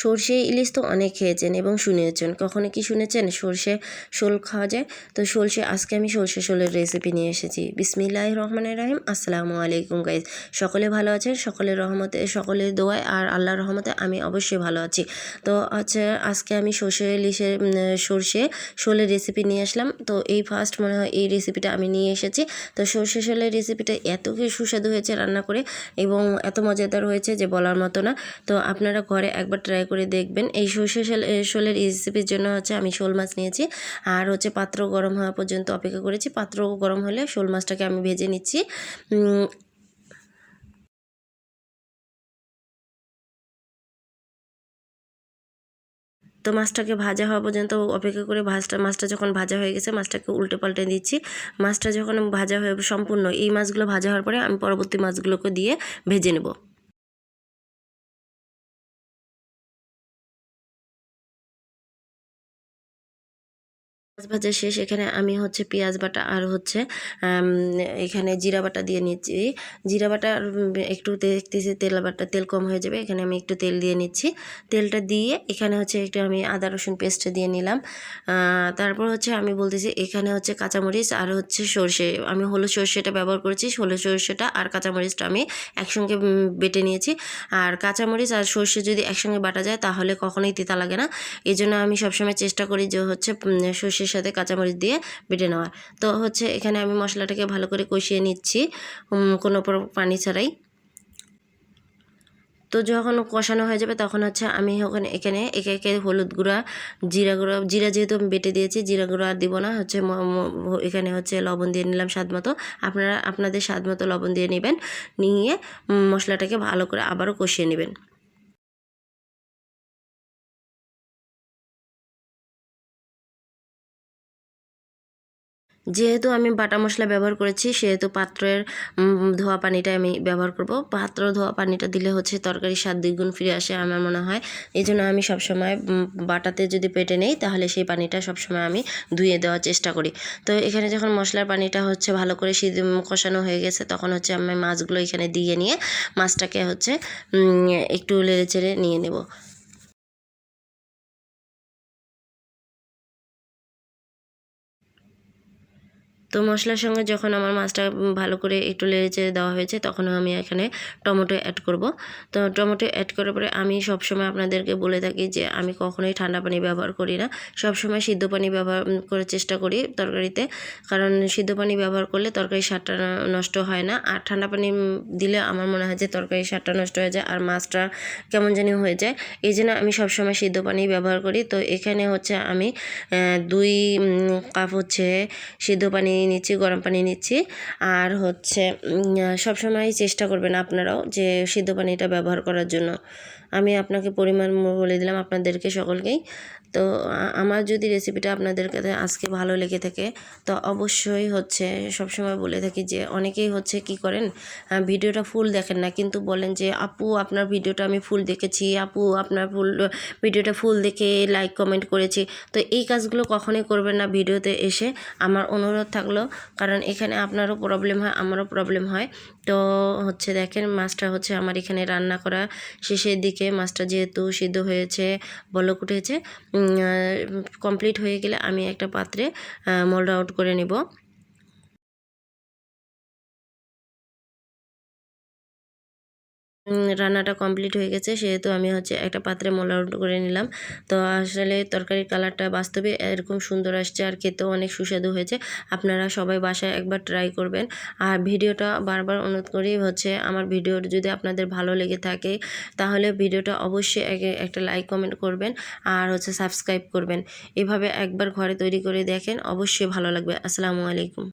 সর্ষে ইলিশ তো অনেক খেয়েছেন এবং শুনেছেন। কখনো কি শুনেছেন সর্ষে শোল খাওয়া যায়? তো সর্ষে, আজকে আমি সর্ষে শোলের রেসিপি নিয়ে এসেছি। বিসমিল্লাহ রহমানের রাহিম। আসসালামু আলাইকুম গাইজ সকলে ভালো আছেন? সকলের রহমতে, সকলের দোয়ায় আর আল্লাহর রহমতে আমি অবশ্যই ভালো আছি। তো হচ্ছে আজকে আমি সর্ষে ইলিশের সর্ষে শোলের রেসিপি নিয়ে আসলাম। তো এই ফার্স্ট মনে হয় এই রেসিপিটা আমি নিয়ে এসেছি। তো সর্ষে শোলের রেসিপিটা এত সুস্বাদু হয়েছে রান্না করে এবং এত মজাদার হয়েছে যে বলার মতো না। তো আপনারা ঘরে একবার ট্রাই করে দেখবেন। এই সর্ষে শোল শোলের রেসিপির জন্য হচ্ছে আমি শোল মাছ নিয়েছি। আর হচ্ছে পাত্র গরম হওয়া পর্যন্ত অপেক্ষা করেছি। পাত্র গরম হলে শোল মাছটাকে আমি ভেজে নিচ্ছি। তো মাছটাকে ভাজা হওয়া পর্যন্ত অপেক্ষা করে ভাজটা, মাছটা যখন ভাজা হয়ে গেছে, মাছটাকে উল্টে পাল্টে দিচ্ছি। মাছটা যখন ভাজা হয়ে সম্পূর্ণ এই মাছগুলো ভাজা হওয়ার পরে আমি পরবর্তী মাছগুলোকে দিয়ে ভেজে নেব। মাছ ভাজা শেষ এখানে আমি হচ্ছে পেঁয়াজ বাটা আর হচ্ছে এখানে জিরা বাটা দিয়ে নিচ্ছি। জিরা বাটা একটু দেখতেছি তেল বাটা তেল কম হয়ে যাবে এখানে আমি একটু তেল দিয়ে নিচ্ছি। তেলটা দিয়ে এখানে হচ্ছে একটু আমি আদা রসুন পেস্ট দিয়ে নিলাম। তারপর হচ্ছে আমি বলতেছি এখানে হচ্ছে কাঁচামরিচ আর হচ্ছে সর্ষে। আমি হলুদ সর্ষেটা ব্যবহার করেছি হলুদ সর্ষেটা আর কাঁচামরিচটা আমি একসঙ্গে বেটে নিয়েছি। আর কাঁচামরিচ আর সর্ষে যদি একসঙ্গে বাটা যায় তাহলে কখনোই তিতা লাগে না। এই জন্য আমি সবসময় চেষ্টা করি যে হচ্ছে উম, সর্ষের সাথে কাঁচামরিচ দিয়ে বেটে নেওয়ার তো হচ্ছে এখানে আমি মশলাটাকে ভালো করে কষিয়ে নিচ্ছি কোনো পানি ছাড়াই। তো যখন কষানো হয়ে যাবে তখন হচ্ছে আমি ওখানে, এখানে একে একে হলুদ গুঁড়া, জিরা গুঁড়া, জিরা যেহেতু আমি বেটে দিয়েছি, জিরা গুঁড়া আর দিব না, হচ্ছে এখানে হচ্ছে লবণ দিয়ে নিলাম স্বাদ মতো। আপনারা, আপনাদের স্বাদ মতো লবণ দিয়ে নেবেন, নিয়ে মশলাটাকে ভালো করে আবারও কষিয়ে নেবেন। যেহেতু আমি বাটা মশলা ব্যবহার করেছি, সেহেতু পাত্রের ধোয়া পানিটা আমি ব্যবহার করব। পাত্র ধোয়া পানিটা দিলে হচ্ছে তরকারি স্বাদ দ্বিগুণ ফিরে আসে আমার মনে হয়। এই জন্য আমি সবসময় বাটাতে যদি পেটে নেই, তাহলে সেই পানিটা সবসময় আমি ধুয়ে দেওয়ার চেষ্টা করি। তো এখানে যখন মশলার পানিটা হচ্ছে ভালো করে সিদ্ধ কষানো হয়ে গেছে, তখন হচ্ছে আমি মাছগুলো এখানে দিয়ে নিয়ে মাছটাকে হচ্ছে একটু লেড়ে চেড়ে নিয়ে নেব। তো মশলার সঙ্গে যখন আমার মাছটা ভালো করে একটু লেড়ে দেওয়া হয়েছে তখন আমি এখানে টমেটো অ্যাড করব। তো টমেটো অ্যাড করার পরে আমি সবসময় আপনাদেরকে বলে থাকি যে, আমি কখনোই ঠান্ডা পানি ব্যবহার করি না। সবসময় সিদ্ধ পানি ব্যবহার করার চেষ্টা করি তরকারিতে, কারণ সিদ্ধ পানি ব্যবহার করলে তরকারির স্বাদটা নষ্ট হয় না। আর ঠান্ডা পানি দিলে আমার মনে হয় যে, তরকারির স্বাদটা নষ্ট হয়ে যায় আর মাছটা কেমন জানি হয়ে যায়। এই জন্য আমি সবসময় সিদ্ধ পানি ব্যবহার করি। তো এখানে হচ্ছে আমি দুই কাপ হচ্ছে সিদ্ধ পানি নিচ্ছি, গরম পানি নিচ্ছি। আর হচ্ছে সবসময় চেষ্টা করবেন আপনারাও যে সিদ্ধ পানিটা ব্যবহার করার জন্য। আমি আপনাকে পরিমাণ বলে দিলাম আপনাদেরকে সকলকেই। তো আমার যদি রেসিপিটা আপনাদের কাছে আজকে ভালো লেগে থাকে, তো অবশ্যই হচ্ছে সবসময় বলে থাকি যে অনেকেই হচ্ছে কি করেন ভিডিওটা ফুল দেখেন না। কিন্তু বলেন যে, আপু, আপনার ভিডিওটা আমি ফুল দেখেছি। আপু, আপনার ফুল ভিডিওটা ফুল দেখে লাইক কমেন্ট করেছি। তো এই কাজগুলো কখনোই করবেন না ভিডিওতে এসে। আমার অনুরোধ থাকল কারণ এখানে আপনারও প্রবলেম হয়, আমারও প্রবলেম হয়। তো হচ্ছে দেখেন, মাছটা হচ্ছে আমার এখানে রান্না করা শেষের দিকে। মাছটা যেহেতু সিদ্ধ হয়েছে, বলক উঠেছে কমপ্লিট হয়ে গেলে আমি একটা পাত্রে মোল্ড আউট করে নেব। রান্নাটা কমপ্লিট হয়ে গেছে। সেহেতু আমি হচ্ছে একটা পাত্রে মোল করে নিলাম। তো আসলে তরকারির কালারটা বাস্তবে এরকম সুন্দর আসছে আর খেতেও অনেক সুস্বাদু হয়েছে। আপনারা সবাই বাসায় একবার ট্রাই করবেন। আর ভিডিওটা বারবার অনুরোধ করি হচ্ছে আমার ভিডিও যদি আপনাদের ভালো লেগে থাকে, তাহলে ভিডিওটা অবশ্যই এক- একটা লাইক কমেন্ট করবেন আর হচ্ছে সাবস্ক্রাইব করবেন। এভাবে একবার ঘরে তৈরি করে দেখেন, অবশ্যই ভালো লাগবে। আসসালামু আলাইকুম।